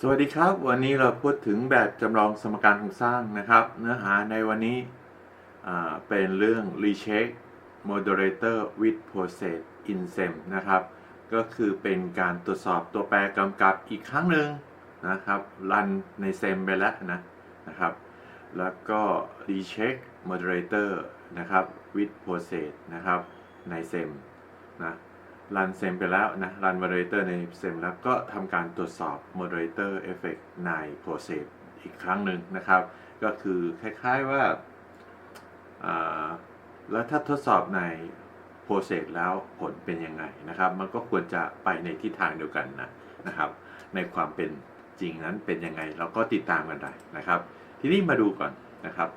สวัสดีครับ วันนี้เราพูดถึงแบบจำลองสมการโครงสร้างนะครับ เนื้อหาในวันนี้เป็นเรื่อง recheck moderator with process in sem นะครับ ก็คือเป็นการตรวจสอบตัวแปรกำกับอีกครั้งหนึ่งนะครับรันใน sem ไปแล้วนะนะครับ แล้วก็ recheck moderator นะครับ with process นะครับใน sem นะ รันเซมไปแล้วนะรัน moderator ในเซมแล้วก็ทำการตรวจสอบ moderator effect ใน process อีกครั้งหนึ่งนะครับ ก็คือคล้ายๆว่า แล้วถ้าทดสอบใน process แล้วผลเป็นยังไงนะครับ มันก็ควรจะไปในทิศทางเดียวกันนะนะครับ ในความเป็นจริงนั้นเป็นยังไงเราก็ติดตามกันได้นะครับ ทีนี้มาดูก่อนนะครับ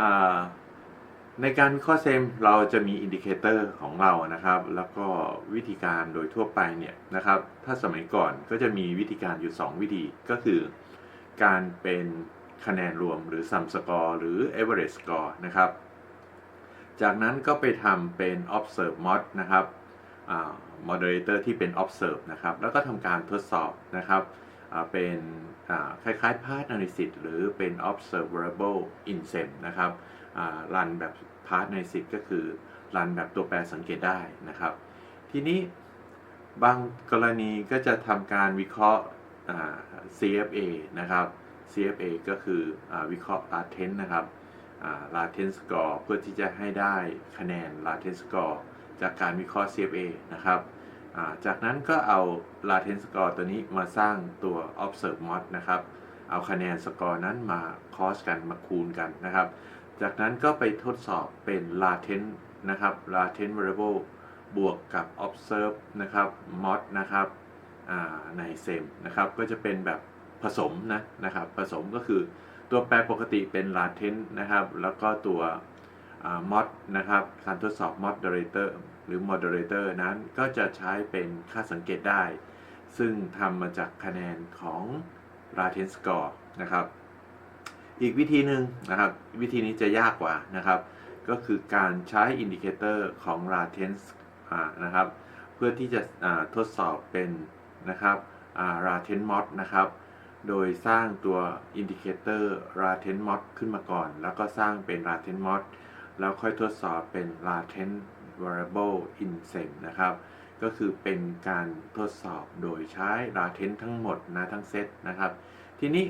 อ่า ในการวิเคราะห์เซมเราจะมีอินดิเคเตอร์ของเรานะครับ แล้วก็วิธีการโดยทั่วไปเนี่ยนะครับ ถ้าสมัยก่อนก็จะมีวิธีการอยู่ 2 วิธีก็คือ การเป็นคะแนนรวมหรือ sum score หรือ average score นะครับ จากนั้นก็ไปทำเป็น observe mod นะครับอ่า moderator ที่เป็น observe นะครับ แล้วก็ทำการทดสอบนะครับ เป็นคล้ายๆ path analysis หรือเป็น observable in sem นะครับรันแบบพาร์ทในสิก็คือรันแบบตัวแปรสังเกตได้นะครับ ทีนี้บางกรณีก็จะทำการวิเคราะห์ CFA นะครับ CFA ก็คืออวิเคราะห์ latent นะครับอ่า latent score เพื่อที่จะให้ได้คะแนน latent score จากการวิเคราะห์ CFA นะครับ จากนั้นก็เอา latent score ตัวนี้มาสร้างตัว observe mod นะครับ เอาคะแนนสกอร์นั้นมาคอสกันมาคูณกันนะครับ จากนั้นก็ไปทดสอบเป็น latent นะครับ latent variable บวกกับ observe นะครับ mod นะครับใน sem นะครับ ก็จะเป็นแบบผสมนะนะครับ ผสมก็คือตัวแปรปกติเป็น latent นะครับ แล้วก็ตัวอ่า mod นะครับ การทดสอบ moderator หรือ moderator นั้นก็จะใช้เป็นค่าสังเกตได้ ซึ่งทำมาจากคะแนนของ latent score นะครับ อีกวิธีหนึ่งนะครับ วิธีนี้จะยากกว่านะครับ ก็คือการใช้อินดิเคเตอร์ของ latent นะครับ เพื่อที่จะทดสอบเป็นนะครับอ่า latent mod นะครับโดยสร้างตัวอินดิเคเตอร์ latent mod ขึ้นมาก่อน แล้วก็สร้างเป็น latent mod แล้วค่อยทดสอบเป็น latent variable in sem นะครับ ก็คือเป็นการทดสอบโดยใช้ latent ทั้งหมดนะทั้งเซตนะครับ ทีนี้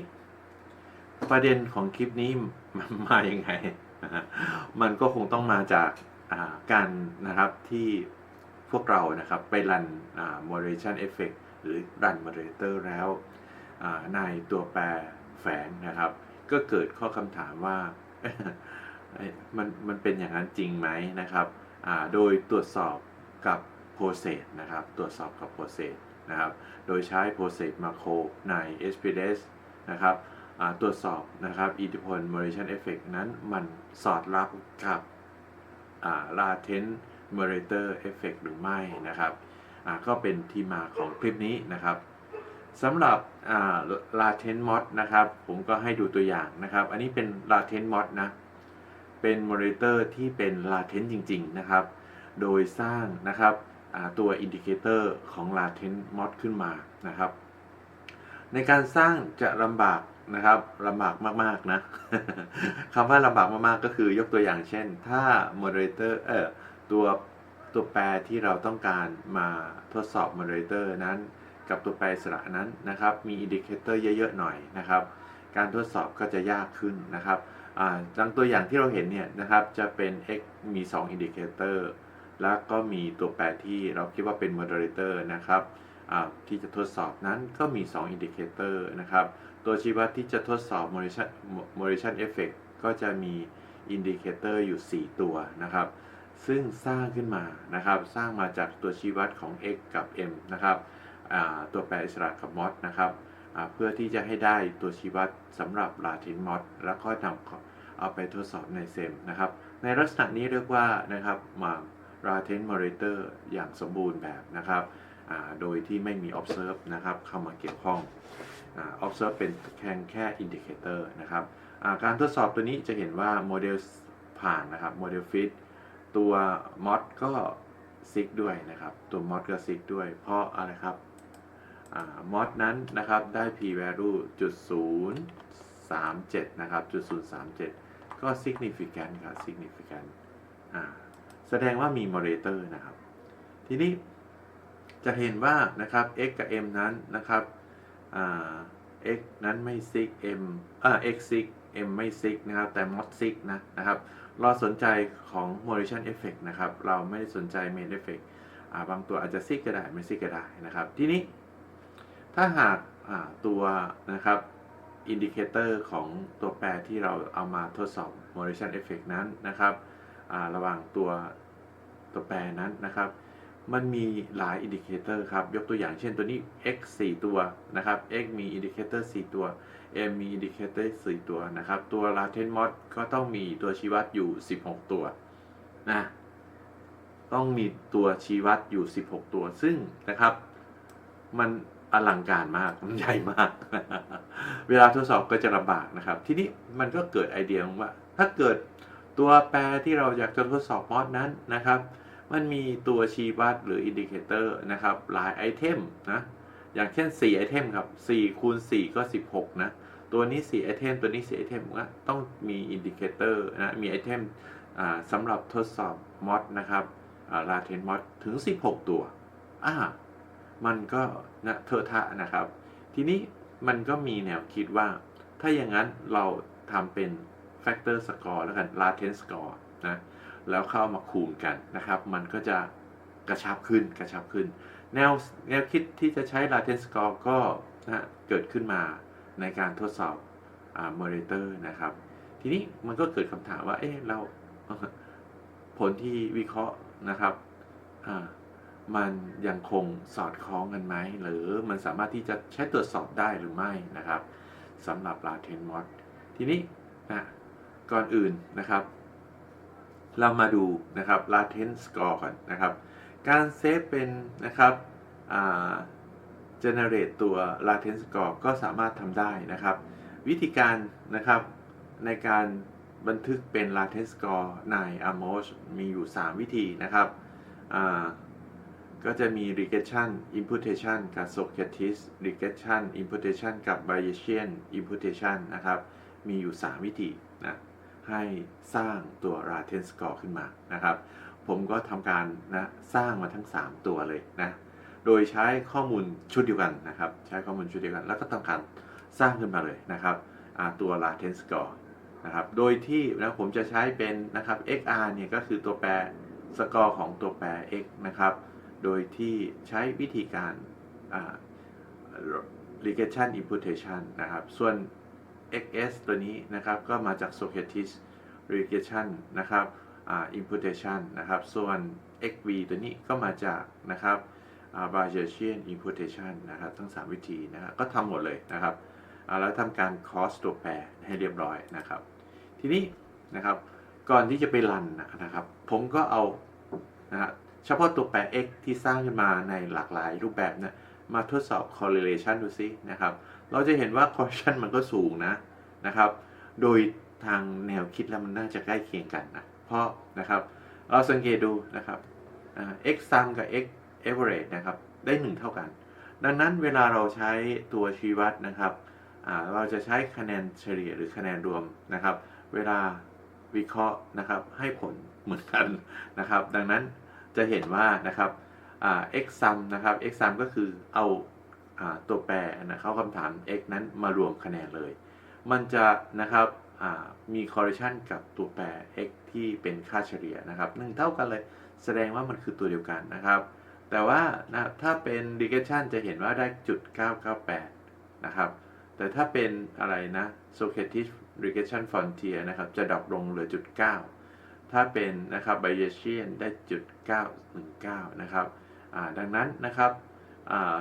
ประเด็นของคลิปนี้มันมาอย่างไง มันก็คงต้องมาจากาการนะครับที่พวกเรานะครับไปรัน moderation effect หรือรัน moderator แล้วในตัวแปรแฝงนะครับ ก็เกิดข้อคำถามว่ามันมันเป็นอย่างนั้นจริงไหมนะครับ โดยตรวจสอบกับ process นะครับ ตรวจสอบกับ process นะครับ โดยใช้ process macro ใน SPSS นะครับตรวจสอบนะครับอิทธิพล moderation effect นั้นมันสอดรับกับอ่า latent moderator effect หรือไม่นะครับก็เป็นที่มาของคลิปนี้นะครับสำหรับอ่า latent mod นะครับ ผมก็ให้ดูตัวอย่างนะครับ อันนี้เป็น latent mod นะ เป็น moderator ที่เป็น latent จริง ๆ นะครับ โดยสร้างนะครับตัวอินดิเคเตอร์ของ latent mod ขึ้นมานะครับ ในการสร้างจะลำบากนะครับลำบากมากๆนะคำว่าลำบากมากๆก็คือยกตัวอย่างเช่น ถ้า moderator เอ่อตัวตัวแปรที่เราต้องการมาทดสอบ moderator นั้น กับตัวแปรสระนั้นนะครับ มีอินดิเคเตอร์เยอะ ๆ หน่อยนะครับ การทดสอบก็จะยากขึ้นนะครับ ดังตัวอย่างที่เราเห็นเนี่ยนะครับจะเป็น x มี2อินดิเคเตอร์แล้วก็มีตัวแปรที่เราคิดว่าเป็น moderator นะครับที่จะทดสอบนั้นก็มี2อินดิเคเตอร์นะครับ ตัวชี้วัดที่จะทดสอบ modulation modulation effect ก็จะมีอินดิเคเตอร์อยู่ 4 ตัวนะครับ ซึ่งสร้างขึ้นมานะครับ สร้างมาจากตัวชี้วัดของ x กับ m นะครับตัวแปรอิสระกับ mod นะครับเพื่อที่จะให้ได้ตัวชี้วัดสำหรับ latent mod แล้วก็นำ เอาไปทดสอบในเซมนะครับ ในลักษณะนี้เรียกว่านะครับมา latent moderator อย่างสมบูรณ์แบบนะครับ โดยที่ไม่มี observe นะครับเข้ามาเกี่ยวข้องอ observe เป็นแค่แค่ indicator นะครับ การทดสอบตัวนี้จะเห็นว่าโมเดลผ่านนะครับโมเดล fit ตัว mod ก็ซิกด้วยนะครับ ตัว mod ก็ซิกด้วย เพราะอะไรครับมอดนั้นนะครับได้ p value จุดศูนย์สามเจ็ดนะครับจุดศูนย์สามเจ็ด ก็ significant ครับ significant อ่าแสดงว่ามี moderator นะครับ ทีนี้จะเห็นว่านะครับ x กับ m นั้นนะครับอ่า x นั้นไม่ sig m อ่า x sig m ไม่ sig นะครับ แต่ mod sig นะนะครับ เราสนใจของ modulation effect นะครับ เราไม่ได้สนใจ main effect อ่าบางตัวอาจจะ sig ก็ได้ ไม่ sig ก็ได้นะครับ ทีนี้ถ้าหากอ่าตัวนะครับ อินดิเคเตอร์ของตัวแปรที่เราเอามาทดสอบ modulation effect นั้นนะครับระหว่างตัวตัวแปรนั้นนะครับ มันมีหลายอินดิเคเตอร์ครับ ยกตัวอย่างเช่นตัวนี้ x 4 ตัวนะครับ x มีอินดิเคเตอร์4ตัว m มีอินดิเคเตอร์4ตัวนะครับ ตัว latent mod ก็ต้องมีตัวชี้วัดอยู่ 16 ตัวนะต้องมีตัวชี้วัดอยู่ 16 ตัวซึ่งนะครับ มัน อลังการมากมันใหญ่มาก เวลาทดสอบก็จะลำบากนะครับ ทีนี้มันก็เกิดไอเดียว่า ถ้าเกิดตัวแปรที่เราอยากจะทดสอบมอดนั้นนะครับ มันมีตัวชี้วัดหรืออินดิเคเตอร์นะครับ หลายไอเทมนะอย่างเช่น 4 ไอเทมครับ 4 คูณ 4 ก็ 16 นะ ตัวนี้ 4 ไอเทม ตัวนี้ 4 ไอเทมก็ต้องมีอินดิเคเตอร์นะ มีไอเทมสำหรับทดสอบมอดนะครับลาเทนมอดถึง 16 ตัว อ่า มันก็นะเทอะทะนะครับ ทีนี้มันก็มีแนวคิดว่า ถ้าอย่างนั้นเราทำเป็น factor score แล้วกัน latent score นะแล้วเข้ามาคูณกันนะครับ มันก็จะกระชับขึ้นกระชับขึ้น แนวแนวคิดที่จะใช้ latent score ก็นะเกิดขึ้นมาในการทดสอบอ่า moderator นะครับ ทีนี้มันก็เกิดคำถามว่า เอ๊ะเราผลที่วิเคราะห์นะครับอ่า มันยังคงสอดคล้องกันไหม หรือมันสามารถที่จะใช้ตรวจสอบได้หรือไม่นะครับสำหรับ latent mod ทีนี้นะก่อนอื่นนะครับ เรามาดูนะครับ latent score ก่อนนะครับ การเซฟเป็นนะครับอ่า generate ตัว latent score ก็สามารถทำได้นะครับ วิธีการนะครับในการบันทึกเป็น latent score ใน AMOS มีอยู่ 3 วิธีนะครับ ก็จะมี regression imputation กับ Socrates regression imputation กับ Bayesian imputation นะครับ มีอยู่ 3 วิธีนะให้สร้างตัว latent score ขึ้นมานะครับ ผมก็ทำการนะสร้างมาทั้ง 3 ตัวเลยนะโดยใช้ข้อมูลชุดเดียวกันนะครับ ใช้ข้อมูลชุดเดียวกัน แล้วก็ทำการสร้างขึ้นมาเลยนะครับตัว latent score นะครับ โดยที่นะผมจะใช้เป็นนะครับ xr เนี่ยก็คือตัวแปรสกอร์ของตัวแปร x นะครับ โดยที่ใช้วิธีการ regression imputation นะครับ ส่วน xs ตัวนี้นะครับ ก็มาจาก Socrates regression นะครับ imputation นะครับ ส่วน xv ตัวนี้ก็มาจากนะครับ Bayesian imputation นะครับทั้ง 3 วิธีนะครับก็ทำหมดเลยนะครับ แล้วทำการ cross ตัวแปรให้เรียบร้อยนะครับ ทีนี้นะครับก่อนที่จะไปรันนะครับ ผมก็เอานะฮะ เฉพาะตัวแปร x ที่สร้างขึ้นมาในหลากหลายรูปแบบนะมาทดสอบ correlation ดูซินะครับ เราจะเห็นว่า correlation มันก็สูงนะนะครับ โดยทางแนวคิดแล้วมันน่าจะใกล้เคียงกันนะ เพราะนะครับเราสังเกตดูนะครับ x sum กับ x average นะครับ ได้ 1 เท่ากัน ดังนั้นเวลาเราใช้ตัวชี้วัดนะครับ เราจะใช้คะแนนเฉลี่ยหรือคะแนนรวมนะครับ เวลาวิเคราะห์นะครับให้ผลเหมือนกันนะครับ ดังนั้น จะเห็นว่านะครับอ่า x sum นะครับ x sum ก็คือเอาอตัวแปรนะเข้าคำถาม x นั้นมารวมคะแนนเลย มันจะนะครับมี correlation กับตัวแปร x ที่เป็นค่าเฉลี่ยนะครับหนึ่งเท่ากันเลยแสดงว่ามันคือตัวเดียวกันนะครับ แต่ว่านะถ้าเป็น regression จะเห็นว่าได้จุด998 นะครับ แต่ถ้าเป็นอะไรนะ Socrates regression frontier นะครับ จะดรอปลงเหลือจุด9 ถ้าเป็นนะครับ Bayesian ได้จุด919นะครับดังนั้นนะครับ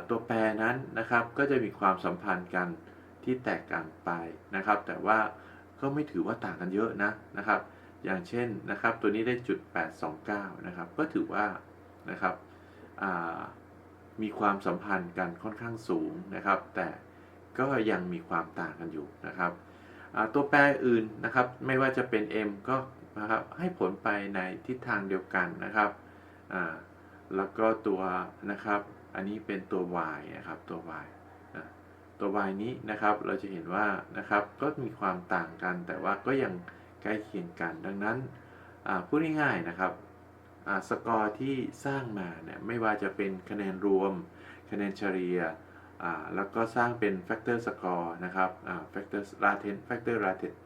ตัวแปรนั้นนะครับก็จะมีความสัมพันธ์กันที่แตกต่างไปนะครับ แต่ว่าก็ไม่ถือว่าต่างกันเยอะนะนะครับ อย่างเช่นนะครับตัวนี้ได้จุด829นะครับก็ถือว่านะครับมีความสัมพันธ์กันค่อนข้างสูงนะครับ แต่ก็ยังมีความต่างกันอยู่นะครับตัวแปรอื่นนะครับ ไม่ว่าจะเป็น m ก็ นะครับให้ผลไปในทิศทางเดียวกันนะครับอ่าแล้วก็ตัวนะครับอันนี้เป็นตัว y นะครับตัว y ตัว y นี้นะครับเราจะเห็นว่านะครับก็มีความต่างกัน แต่ว่าก็ยังใกล้เคียงกัน ดังนั้นพูดง่ายๆนะครับสกอร์ที่สร้างมาเนี่ยไม่ว่าจะเป็นคะแนนรวม คะแนนเฉลี่ยแล้วก็สร้างเป็น factor score นะครับอ่า factor latent factor latent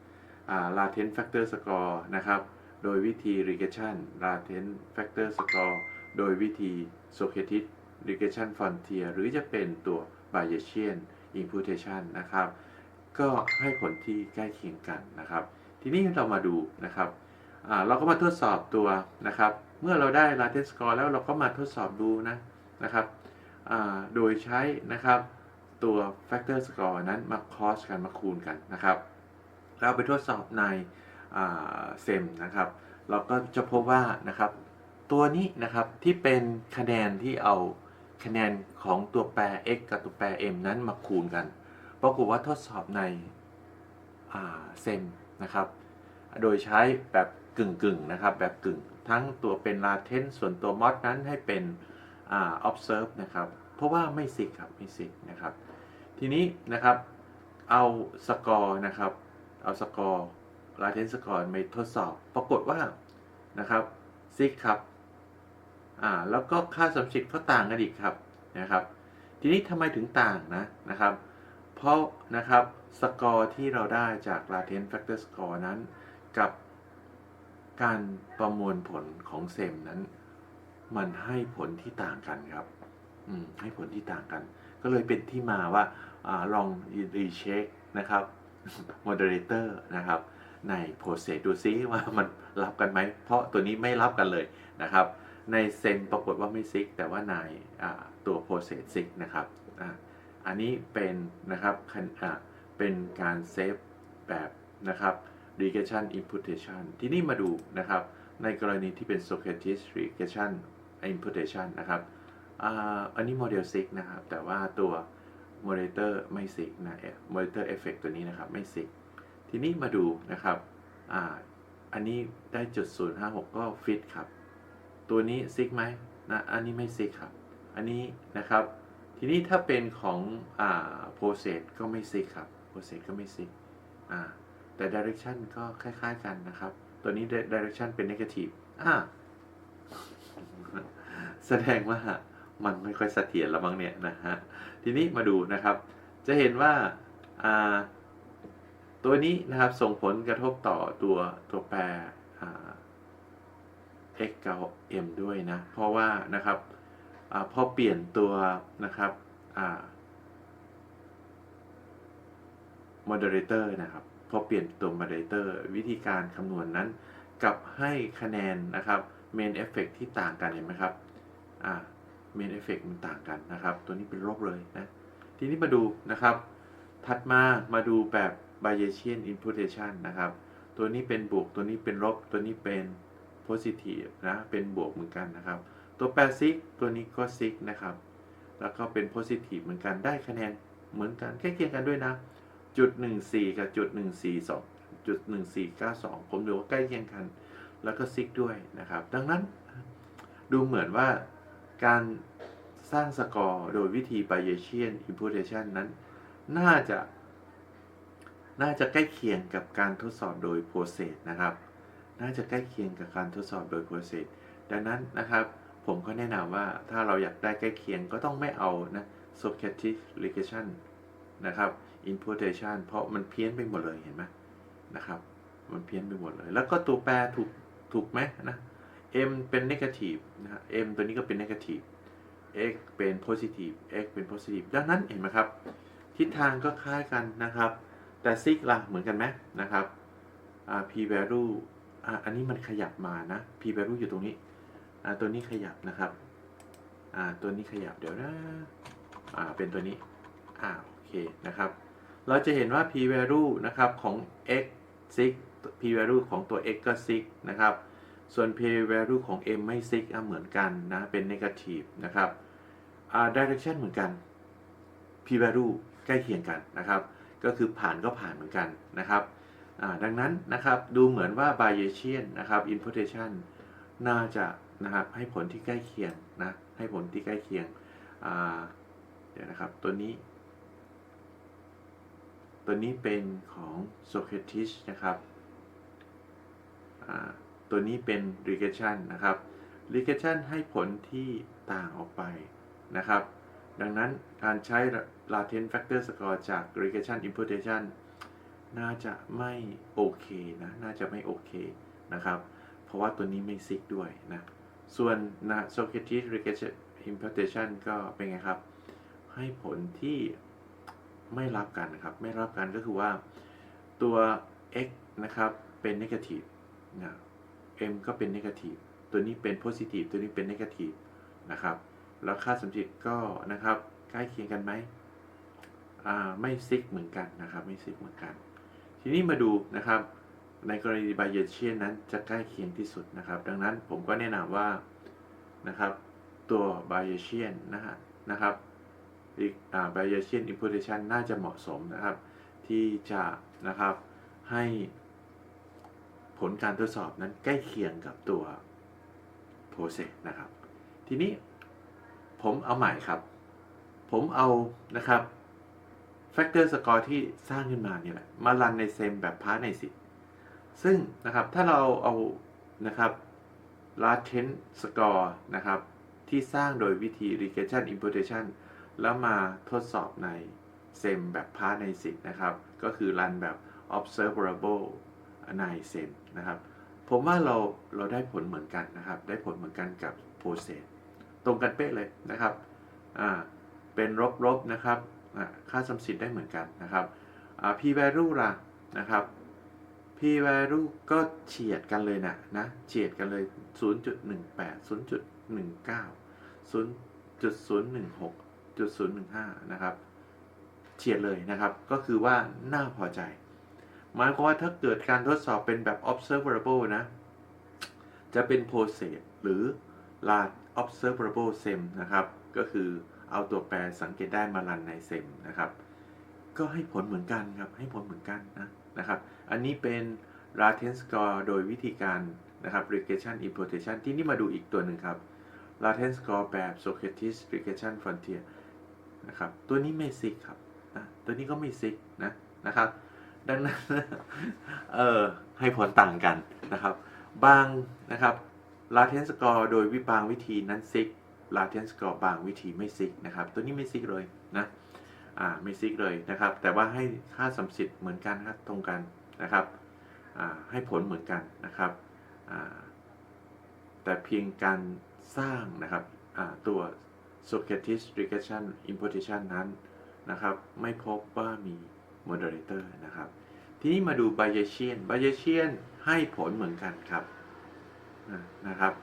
latent factor score นะครับ โดยวิธี regression latent factor score โดยวิธี Socrates regression frontier หรือจะเป็นตัว Bayesian imputation นะครับ ก็ให้ผลที่ใกล้เคียงกันนะครับ ทีนี้เรามาดูนะครับ เราก็มาทดสอบตัวนะครับ เมื่อเราได้ latent score แล้วเราก็มาทดสอบดูนะนะครับโดยใช้นะครับตัว factor score นั้นมา cross กันมาคูณกันนะครับ เราไปทดสอบในเซมนะครับ เราก็จะพบว่านะครับ ตัวนี้นะครับที่เป็นคะแนนที่เอาคะแนนของตัวแปร x กับตัวแปร m นั้นมาคูณกันปรากฏว่าทดสอบในเซมนะครับ โดยใช้แบบกึ่งกึ่งนะครับแบบกึ่งทั้งตัวเป็น latent ส่วนตัว mod นั้นให้เป็นอ observe นะครับ เพราะว่าไม่ซิครับไม่ซินะครับ ทีนี้นะครับเอาสกอร์นะครับ เอาสกอร์ latent score ไปทดสอบ ปรากฏว่านะครับซิกครับอ่าแล้วก็ค่าสัมสิทธิ์ก็ต่างกันอีกครับนะครับ ทีนี้ทำไมถึงต่างนะนะครับ เพราะนะครับสกอร์ที่เราได้จาก latent factor score นั้น กับการประมวลผลของเซมนั้น มันให้ผลที่ต่างกันครับอืมให้ผลที่ต่างกัน ก็เลยเป็นที่มาว่าอาลองรีเช็คนะครับ moderator นะครับ ในโปรเซสดูซิว่ามันรับกันไหม เพราะตัวนี้ไม่รับกันเลยนะครับ ในเซมปรากฏว่าไม่ซิก แต่ว่าในาตัวโปรเซสซิกนะครับออันนี้เป็นนะครับเป็นการเซฟแบบนะครับ regression imputation ที่นี่มาดูนะครับ ในกรณีที่เป็น Socrates regression imputation นะครับออันนี้โมเดลซิกนะครับ แต่ว่าตัว moderator ไม่ซิกนะ moderator effect ตัวนี้นะครับ ไม่ซิก ทีนี้มาดูนะครับอ่าอันนี้ได้จุด056ก็ฟิตครับ ตัวนี้ซิกไหมนะอันนี้ไม่ซิกครับ อันนี้นะครับ ทีนี้ถ้าเป็นของอ่าโปรเซสก็ไม่ซิกครับโปรเซสก็ไม่ซิกอ่าแต่ direction ก็คล้ายๆกันนะครับ ตัวนี้ direction เป็น negative อ่าแสดงว่า มันไม่ค่อยเสถียรแล้วมั้งเนี่ยนะฮะ ทีนี้มาดูนะครับ จะเห็นว่าตัวนี้นะครับส่งผลกระทบต่อตัวตัวแปร x กับ m ด้วยนะ เพราะว่านะครับอพอเปลี่ยนตัวนะครับอ่า moderator นะครับพอเปลี่ยนตัว moderator วิธีการคำนวณนนั้นกลับให้คะแนนนะครับ main effect ที่ต่างกันเห็นไหมครับอ่า main effect มันต่างกันนะครับ ตัวนี้เป็นลบเลยนะ ทีนี้มาดูนะครับ ถัดมามาดูแบบ Bayesian imputation นะครับ ตัวนี้เป็นบวก ตัวนี้เป็นลบ ตัวนี้เป็น positive นะ เป็นบวกเหมือนกันนะครับ ตัวแปรซิกตัวนี้ก็ซิกนะครับ แล้วก็เป็น positive เหมือนกัน ได้คะแนนเหมือนกันใกล้เคียงกันด้วยนะ จุด 14 กับจุด 142จุด1492 ผมดูว่าใกล้เคียงกัน แล้วก็ซิกด้วยนะครับ ดังนั้นดูเหมือนว่า การสร้างสกอร์โดยวิธี Bayesian imputation นั้น น่าจะ น่าจะใกล้เคียงกับการทดสอบโดย process นะครับ น่าจะใกล้เคียงกับการทดสอบโดย process ดังนั้นนะครับ ผมก็แนะนำว่าถ้าเราอยากได้ใกล้เคียงก็ต้องไม่เอานะ Socratic regression นะครับ imputation เพราะมันเพี้ยนไปหมดเลยเห็นไหมนะครับ มันเพี้ยนไปหมดเลย แล้วก็ตัวแปรถูกถูกไหมนะ m เป็น negative นะฮะ m ตัวนี้ก็เป็น negative x เป็น positive x เป็น positive ดังนั้นเห็นไหมครับ ทิศทางก็คล้ายกันนะครับ แต่ซิกล่ะเหมือนกันไหมนะครับอ่า p value อ่าอันนี้มันขยับมานะ p value อยู่ตรงนี้อ่าตัวนี้ขยับนะครับอ่าตัวนี้ขยับเดี๋ยวนะอ่าเป็นตัวนี้อ่าโอเคนะครับ เราจะเห็นว่า p value นะครับของ x ซิก p value ของตัว x ก็ซิกนะครับ ส่วน p value ของ m ไม่ซิกเหมือนกันนะ เป็น negative นะครับ direction เหมือนกัน p value ใกล้เคียงกันนะครับ ก็คือผ่านก็ผ่านเหมือนกันนะครับดังนั้นนะครับดูเหมือนว่า Bayesian นะครับ imputation น่าจะนะครับให้ผลที่ใกล้เคียงนะให้ผลที่ใกล้เคียงเดี๋ยวนะครับตัวนี้ ตัวนี้เป็นของ Socrates นะครับอ่า ตัวนี้เป็น regression นะครับ regression ให้ผลที่ต่างออกไปนะครับ ดังนั้นการใช้ latent factor score จาก regression imputation น่าจะไม่โอเคนะ น่าจะไม่โอเคนะครับ เพราะว่าตัวนี้ไม่ซิกด้วยนะ ส่วนนะ Socrates regression imputation ก็เป็นไงครับ ให้ผลที่ไม่รับกันนะครับ ไม่รับกันก็คือว่าตัว x นะครับ เป็น negative นะ m ก็เป็น negative ตัวนี้เป็น positive ตัวนี้เป็น negative นะครับ แล้วค่าสมจิตก็นะครับใกล้เคียงกันไหมอ่าไม่ซิกเหมือนกันนะครับ ไม่ซิกเหมือนกัน ทีนี้มาดูนะครับ ในกรณี Bayesian นั้นจะใกล้เคียงที่สุดนะครับ ดังนั้นผมก็แนะนำว่านะครับ ตัว Bayesian นะฮะนะครับอีกอ่า Bayesian imputation น่าจะเหมาะสมนะครับ ที่จะนะครับให้ ลการทดสอบนั้นใกล้เคียงกับตัว process นะครับ ทีนี้ผมเอาใหม่ครับ ผมเอานะครับ factor score ที่สร้างขึ้นมาเนี่ยแหละ มารันในเซมแบบพาร์ในสิซึ่งนะครับถ้าเราเอานะครับ latent score นะครับ ที่สร้างโดยวิธี regression imputation แล้วมาทดสอบในเซมแบบพาร์ในสินะครับ ก็คือรันแบบ observable ในเซมนะครับ ผมว่าเราเราได้ผลเหมือนกันนะครับ ได้ผลเหมือนกันกับ process ตรงกันเป๊ะเลยนะครับอ่าเป็นลบๆนะครับค่าสมสิทธิ์ได้เหมือนกันนะครับอ่า p value ล่ะนะครับ p value ก็เฉียดกันเลยนะนะเฉียดกันเลย 0.18 0.19 0.016 0.015 นะครับ เฉียดเลยนะครับ ก็คือว่าน่าพอใจ หมายความว่าถ้าเกิดการทดสอบเป็นแบบ observable นะ จะเป็น process หรือ large observable sem นะครับ ก็คือเอาตัวแปรสังเกตได้มารันในเซมนะครับ ก็ให้ผลเหมือนกันครับ ให้ผลเหมือนกันนะนะครับ อันนี้เป็น latent score โดยวิธีการนะครับ regression imputation ที่นี่มาดูอีกตัวหนึ่งครับ latent score แบบ Socrates regression frontier นะครับ ตัวนี้ไม่ซิกครับนะตัวนี้ก็ไม่ซิกนะนะครับ ดังนั้นเออให้ผลต่างกันนะครับ บางนะครับ latent score โดยวิบางวิธีนั้นซิก latent score บางวิธีไม่ซิกนะครับ ตัวนี้ไม่ซิกเลยนะอ่าไม่ซิกเลยนะครับ แต่ว่าให้ค่าสัมสิทธิ์เหมือนกันครับตรงกันนะครับอ่าให้ผลเหมือนกันนะครับอ่าแต่เพียงการสร้างนะครับอ่าตัว Socrates regression imputation นั้นนะครับ ไม่พบว่ามี moderator นะครับ ทีนี้มาดู Bayesian Bayesian ให้ผลเหมือนกันครับนะครับ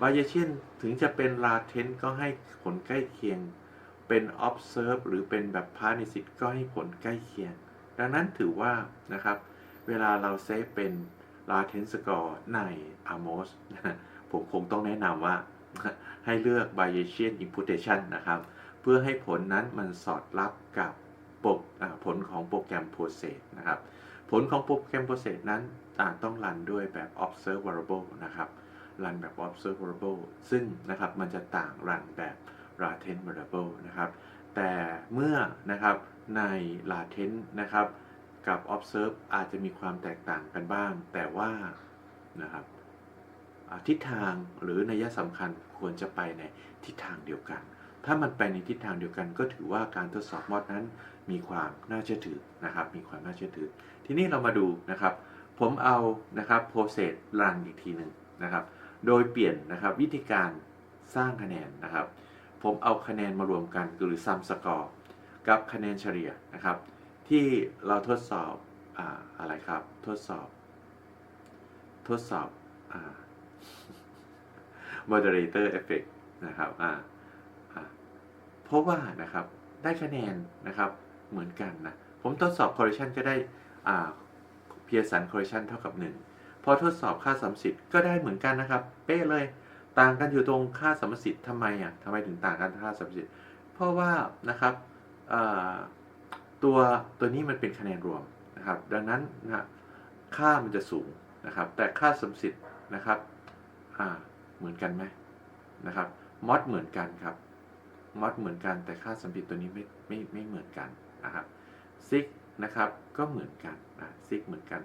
Bayesian ถึงจะเป็น latent ก็ให้ผลใกล้เคียง เป็น observe หรือเป็นแบบ particip ก็ให้ผลใกล้เคียง ดังนั้นถือว่านะครับ เวลาเราเซฟเป็น latent score ใน AMOS ผมคงต้องแนะนำว่าให้เลือก Bayesian imputation นะครับ เพื่อให้ผลนั้นมันสอดรับกับ ผลของโปรแกรม process นะครับ ผลของโปรแกรม process นั้นต้องรันด้วยแบบ observable นะครับ รันแบบ observable ซึ่งนะครับมันจะต่างรันแบบ latent variable นะครับ แต่เมื่อนะครับใน latent นะครับกับ observe อาจจะมีความแตกต่างกันบ้าง แต่ว่านะครับทิศทางหรือนัยสำคัญควรจะไปในทิศทางเดียวกัน ถ้ามันไปในทิศทางเดียวกันก็ถือว่าการทดสอบมอดนั้น มีความน่าเชื่อถือนะครับ มีความน่าเชื่อถือ ทีนี้เรามาดูนะครับ ผมเอานะครับ process run อีกทีหนึ่งนะครับ โดยเปลี่ยนนะครับวิธีการสร้างคะแนนนะครับ ผมเอาคะแนนมารวมกันหรือ sum score กับคะแนนเฉลี่ยนะครับ ที่เราทดสอบออะไรครับ ทดสอบ ทดสอบอ่า moderator effect นะครับอ่าเพราะว่านะครับได้คะแนนนะครับ เหมือนกันนะ ผมทดสอบ correlation ก็ได้อ่า Pearson correlation เท่ากับ 1 พอทดสอบค่าสัมสิทธิ์ก็ได้เหมือนกันนะครับ เป๊ะเลย ต่างกันอยู่ตรงค่าสัมสิทธิ์ทำไมอะทำไมถึงต่างกันค่าสัมสิทธิ์ เพราะว่านะครับตัวตัวนี้มันเป็นคะแนนรวมนะครับ ดังนั้นนะค่ามันจะสูงนะครับ แต่ค่าสัมสิทธิ์นะครับเหมือนกันไหมนะครับมอดเหมือนกันครับมอดเหมือนกันแต่ค่าสัมพัทธิ์ตัวนี้ไม่ไม่ไม่เหมือนกัน นะครับซิกนะครับก็เหมือนกันนะซิกเหมือนกัน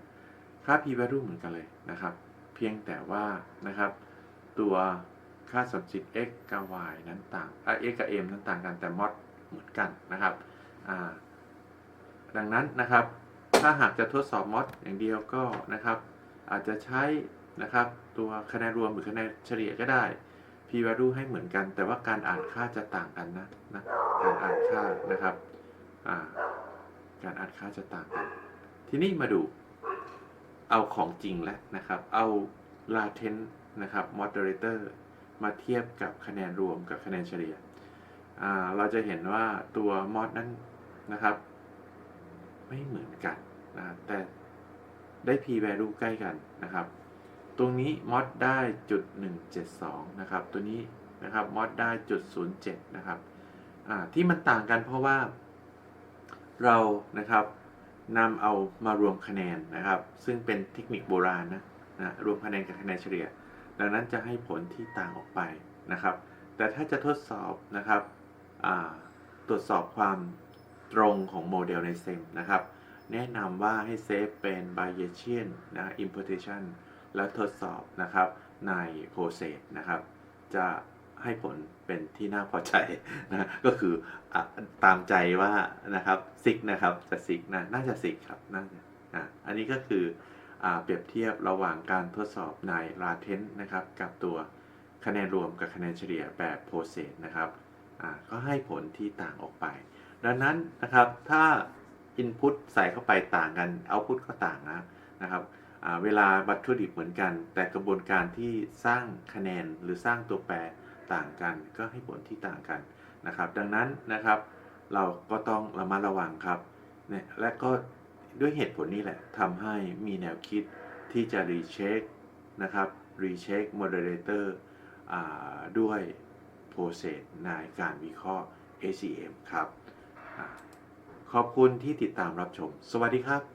ค่า p value เหมือนกันเลยนะครับ เพียงแต่ว่านะครับ ตัวค่าสัมพัทธ์ x กับ y นั้นต่างอะ x กับ m นั้นต่างกันแต่มอดเหมือนกันนะครับอ่าดังนั้นนะครับ ถ้าหากจะทดสอบมอดอย่างเดียวก็นะครับ อาจจะใช้นะครับตัวคะแนนรวมหรือคะแนนเฉลี่ยก็ได้ p value ให้เหมือนกัน แต่ว่าการอ่านค่าจะต่างกันนะนะการอ่านค่านะครับ การอ่านค่าจะต่างกัน ทีนี้มาดูเอาของจริงแล้วนะครับ เอา latent นะครับ moderator มาเทียบกับคะแนนรวมกับคะแนนเฉลี่ย เราจะเห็นว่าตัว mod นั้นนะครับ ไม่เหมือนกันนะแต่ได้ p value ใกล้กันนะครับ ตรงนี้ mod ได้จุด172 นะครับ ตัวนี้นะครับ mod ได้จุด07 นะครับที่มันต่างกันเพราะว่า เรานะครับนำเอามารวมคะแนนนะครับ ซึ่งเป็นเทคนิคโบราณนะนะรวมคะแนนกับคะแนนเฉลี่ย ดังนั้นจะให้ผลที่ต่างออกไปนะครับ แต่ถ้าจะทดสอบนะครับตรวจสอบความตรงของโมเดลในเซมนะครับ แนะนำว่าให้เซฟเป็น Bayesian นะ imputation แล้วทดสอบนะครับใน p r o c e s นะครับ จะให้ผล เป็นที่น่าพอใจนะก็คืออตามใจว่านะครับซิกนะครับจะซิกนะน่าจะซิกครับน่าจะอะอันนี้ก็คืออเปรียบเทียบระหว่างการทดสอบใน latent นะครับกับตัวคะแนนรวมกับคะแนนเฉลี่ยแบบ process นะครับก็ให้ผลที่ต่างออกไป ดังนั้นนะครับถ้า input ใส่เข้าไปต่างกัน output ก็ต่างนะนะครับเวลาวัตถุดิบเหมือนกัน แต่กระบวนการที่สร้างคะแนนหรือสร้างตัวแปร ต่างกัน ก็ให้ผลที่ต่างกันนะครับ ดังนั้นนะครับ เราก็ต้องระมัดระวังครับเนี่ยและก็ด้วยเหตุผลนี้แหละทำให้มีแนวคิดที่จะรีเช็คนะครับรีเช็คโมเดเลเตอร์ด้วย process ในการวิเคราะห์ ACM ครับอขอบคุณที่ติดตามรับชม สวัสดีครับ